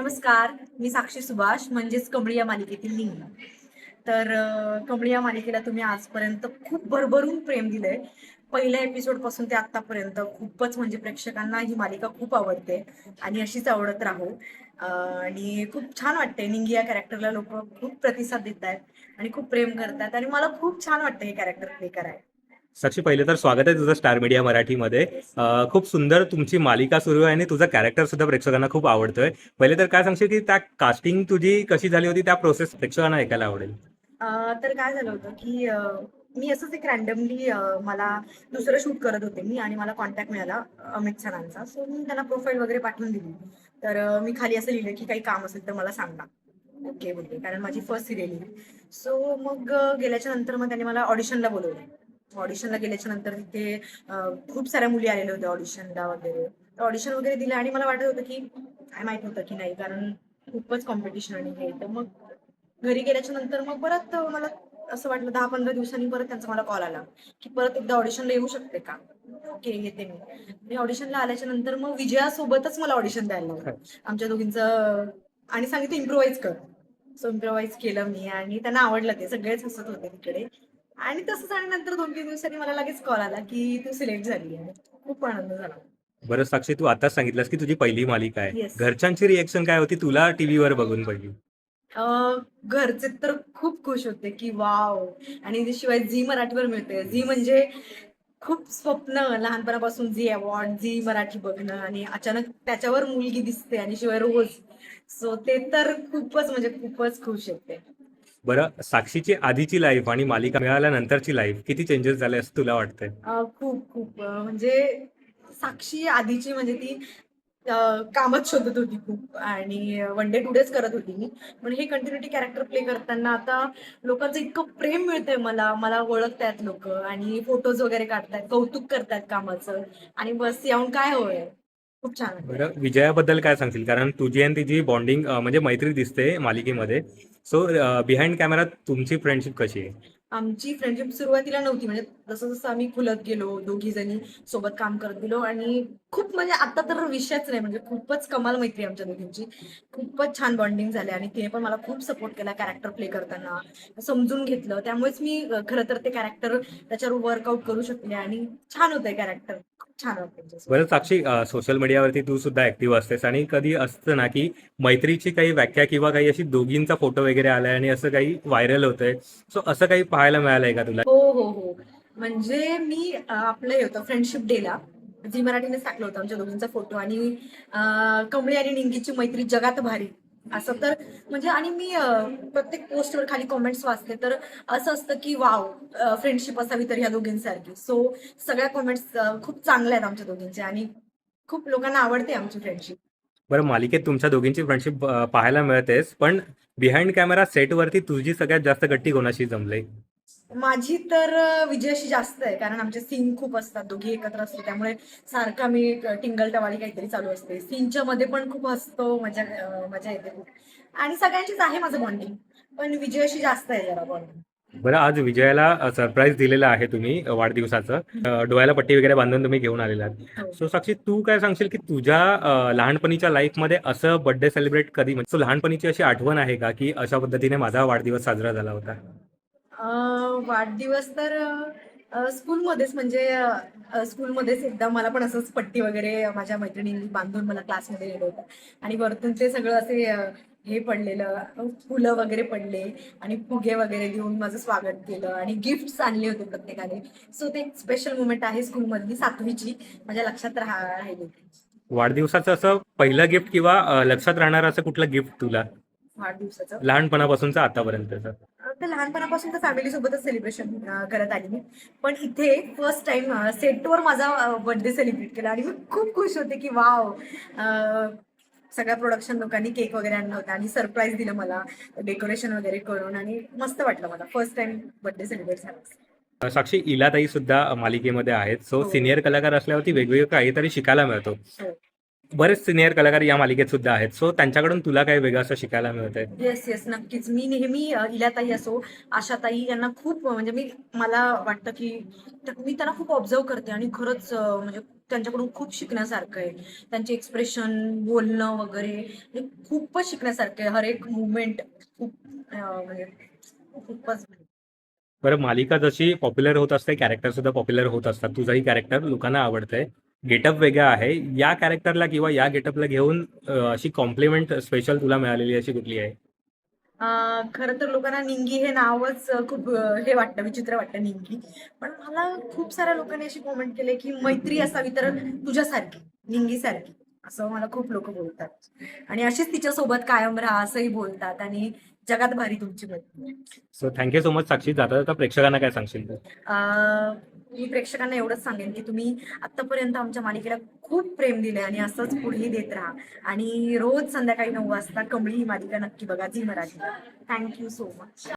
नमस्कार मी साक्षी सुभाष म्हणजेच कमळी या मालिकेतील लिंग. तर कमळी या मालिकेला तुम्ही आजपर्यंत खूप भरभरून प्रेम दिलंय. पहिल्या एपिसोडपासून ते आतापर्यंत खूपच म्हणजे प्रेक्षकांना ही मालिका खूप आवडते आणि अशीच आवडत राहू. आणि खूप छान वाटते निंगी या कॅरेक्टरला लोक खूप प्रतिसाद देत आहेत आणि खूप प्रेम करतात आणि मला खूप छान वाटतं हे कॅरेक्टर प्ले करायला. साक्षी पहिले तर स्वागत आहे तुझं स्टार मीडिया मराठीमध्ये. खूप सुंदर तुमची मालिका सुरू आहे आणि तुझा कॅरेक्टर सुद्धा प्रेक्षकांना खूप आवडतोय. पहिले तर काय सांगशील की त्या कास्टिंग तुझी कशी झाली होती? त्या प्रोसेस प्रेक्षकांना ऐकायला आवडेल. तर काय झालं होतं की मी असंच एक रॅन्डमली मला दुसरं शूट करत होते मी आणि मला कॉन्टॅक्ट मिळाला अमित सरांचा. सो मी त्यांना प्रोफाईल वगैरे पाठवून दिली. तर मी खाली असं लिहिलं की काही काम असेल तर मला सांगा. ओके बोलते. कारण माझी फर्स्ट सिरियल आहे. सो मग गेल्याच्यानंतर मग त्यांनी मला ऑडिशनला बोलवलं. ऑडिशनला गेल्याच्यानंतर तिथे खूप साऱ्या मुली आलेल्या होत्या ऑडिशनला वगैरे. ऑडिशन वगैरे दिलं आणि मला वाटत होतं की काय माहीत होतं की नाही कारण खूपच कॉम्पिटिशन आणि हे. तर मग घरी गेल्याच्यानंतर मग परत मला असं वाटलं दहा पंधरा दिवसांनी परत त्यांचा मला कॉल आला की परत एकदा ऑडिशनला येऊ शकते का? ओके येते मी. मी ऑडिशनला आल्याच्यानंतर मग विजयासोबतच मला ऑडिशन द्यायला लावलं. आमच्या दोघींचं आणि सांगितलं इम्प्रोवाइज कर. सो इम्प्रोवाइज केलं मी आणि त्यांना आवडलं ते. सगळेच हसत होते तिकडे. आणि तसंच आणि नंतर दोन तीन दिवसांनी मला लगेच कॉल आला की तू सिलेक्ट झाली आहे. खूप आनंद झाला. बरं साक्षी तू आताच सांगितलंस की तुझी पहिली मालिका आहे. Yes. घरच्यांची रिएक्शन काय होती? तुला टीव्हीवर बघून पहिली? अं, घरचे तर खूप खुश होते की वाव आणि शिवाय झी मराठीवर मिळते. झी म्हणजे खूप स्वप्न लहानपणापासून झी अवॉर्ड झी मराठी बघणं आणि अचानक त्याच्यावर मुलगी दिसते आणि शिवाय रोज. सो ते तर खूपच म्हणजे खूपच खुश येते बरं साक्षीची आधीची लाईफ आणि मालिका मिळाल्यानंतरची लाईफ किती चेंजेस झाले असं तुला वाटतंय? अं, खूप खूप. अं, म्हणजे साक्षी आधीची म्हणजे ती अं, कामच शोधत होती खूप आणि वन डे टू डेज करत होती मी. पण हे कंटिन्युटी कॅरेक्टर प्ले करताना आता लोकांचं इतकं प्रेम मिळतंय मला मला ओळखतायत लोक आणि फोटोज वगैरे काढतायत कौतुक करतायत कामाचं आणि बस याहून काय होय? खूप छान. बरं विजयाबद्दल काय सांगशील? कारण तुझी आणि तिची बॉन्डिंग म्हणजे मैत्री दिसते मालिकेमध्ये. सो बिहाइंड कॅमेरा तुमची फ्रेंडशिप कशी आहे? आमची फ्रेंडशिप सुरुवातीला नव्हती. म्हणजे जसं जसं आम्ही खुलत गेलो दोघी जणी सोबत काम करत गेलो आणि खूप म्हणजे आता तर विषयच नाही म्हणजे खूपच कमाल मैत्री आमच्या दोघींची. खूपच छान बॉन्डिंग झाले आणि तिने पण मला खूप सपोर्ट केला कॅरेक्टर प्ले करताना. समजून घेतलं. त्यामुळेच मी खरं तर ते कॅरेक्टर त्याच्यावर वर्कआउट करू शकले आणि छान होतंय कॅरेक्टर छान. बरं साक्षी सोशल मीडियावरती तू सुद्धा ऍक्टिव्ह असतेस आणि कधी असतं ना की मैत्रीची काही व्याख्या किंवा काही अशी दोघींचा फोटो वगैरे आलाय आणि असं काही व्हायरल होतंय. सो असं काही पाहायला मिळालंय का तुला? हो हो हो. म्हणजे मी आपलं हे होतं फ्रेंडशिप डेला झी मराठीनेच टाकलं होतं आमच्या दोघींचा फोटो. आणि कमळी आणि निंगीची मैत्री जगात भारी. असं तर म्हणजे आणि मी प्रत्येक पोस्टवर खाली कॉमेंट्स वाचले तर असं असतं की वाव फ्रेंडशिप असावी तर ह्या दोघींसारखी. सो सगळ्या कॉमेंट्स खूप चांगल्या आहेत आमच्या दोघींच्या आणि खूप लोकांना आवडते आमची फ्रेंडशिप बरं मालिकेत तुमच्या दोघींची फ्रेंडशिप पाहायला मिळतेस पण बिहाइंड कॅमेरा सेटवरती तुझी सगळ्यात जास्त गट्टी कोणाशी जमले? माझी तर विजयाशी जास्त आहे. कारण आमचे सीन खूप असतात. दोघी एकत्र असतो. त्यामुळे सारखा मी टिंगल टवाळी काहीतरी चालू असते. सीनच्या मध्ये पण खूप हसतो मजा मजा येते खूप. आणि सगळ्यांचीच आहे माझं बॉन्डिंग पण विजयाशी जास्त आहे जरा बॉन्डिंग बरं आज विजयाला सरप्राईज दिलेलं आहे तुम्ही वाढदिवसाचं. डोळ्याला पट्टी वगैरे बांधून तुम्ही घेऊन आलेला हो. सो साक्षी तू काय सांगशील की तुझ्या लहानपणीच्या लाईफमध्ये असं बर्थडे सेलिब्रेट कधी म्हणजे लहानपणीची अशी आठवण आहे का? की अशा पद्धतीने माझा वाढदिवस साजरा झाला होता? वाढदिवस तर स्कूलमध्येच म्हणजे स्कूलमध्येच एकदा मला पण असंच पट्टी वगैरे माझ्या मैत्रिणींनी बांधून मला क्लासमध्ये नेलं होतं. आणि वरतून ते सगळं असे हे पडलेलं फुलं वगैरे पडले आणि फुगे वगैरे देऊन माझं स्वागत केलं आणि गिफ्ट आणले होते प्रत्येकाने. सो ते एक स्पेशल मुमेंट आहे स्कूलमधली सातवीची. माझ्या लक्षात राहिली. वाढदिवसाचं असं पहिलं गिफ्ट किंवा लक्षात राहणार असं कुठलं गिफ्ट तुला? वाढदिवसाचं लहानपणापासूनचं आतापर्यंतचं. तर लहानपणापासून तर फॅमिली सोबतच सेलिब्रेशन करत आली मी. पण इथे फर्स्ट टाइम सेटवर माझा बर्थडे सेलिब्रेट केला आणि मी खूप खुश होते की वाव सगळ्या प्रोडक्शन लोकांनी केक वगैरे आणला होता आणि सरप्राईज दिलं मला डेकोरेशन वगैरे करून आणि मस्त वाटलं मला. फर्स्ट टाइम बर्थडे सेलिब्रेट झाला. साक्षी इलाताई सुद्धा मालिकेमध्ये आहेत. सो हो. सिनियर कलाकार असल्यावरती वेगवेगळं काहीतरी शिकायला मिळतो. हो. बरेच सिनियर कलाकार या मालिकेत सुद्धा आहेत. सो त्यांच्याकडून तुला काय वेगळं असं शिकायला मिळतंय? येस येस नक्कीच. मी नेहमी इलाताई असो आशाताई यांना खूप म्हणजे मी मला वाटतं की मी त्यांना खूप ऑब्झर्व करते आणि खरंच म्हणजे त्यांच्याकडून खूप शिकण्यासारखं आहे. त्यांचे एक्सप्रेशन बोलणं वगैरे खूपच शिकण्यासारखं आहे. हर एक मुवमेंट खूप म्हणजे खूपच बरं मालिका जशी पॉप्युलर होत असते कॅरेक्टर सुद्धा पॉप्युलर होत असतात. तुझंही कॅरेक्टर लोकांना आवडतंय. गेटअप वेगळा आहे. या कॅरेक्टरला किंवा या गेटअपला घेऊन अ, अशी कॉम्प्लिमेंट स्पेशल तुला मिळालेली अशी कुठली आहे? अं, खरं तर लोकांना निंगी हे नावच अं, खूप अं, हे वाटतं विचित्र वाटतं निंगी. पण मला खूप साऱ्या लोकांनी अशी कॉमेंट केले की मैत्री असावी तर तुझ्यासारखी निंगी सारखी असं मला खूप लोक बोलतात. आणि अशीच तिच्या सोबत कायम राहा असंही बोलतात. आणि जगात भारी तुमची मैत्री so thank you so much Sakshi. जाता जाता प्रेक्षकांना काय सांगशील मी प्रेक्षकांना एवढंच सांगेन की तुम्ही आतापर्यंत आमच्या मालिकेला खूप प्रेम दिले आणि असंच पुढेही देत राहा. आणि रोज संध्याकाळी नऊ वाजता कमळी ही मालिका नक्की बघा Zee Marathi. Thank you so much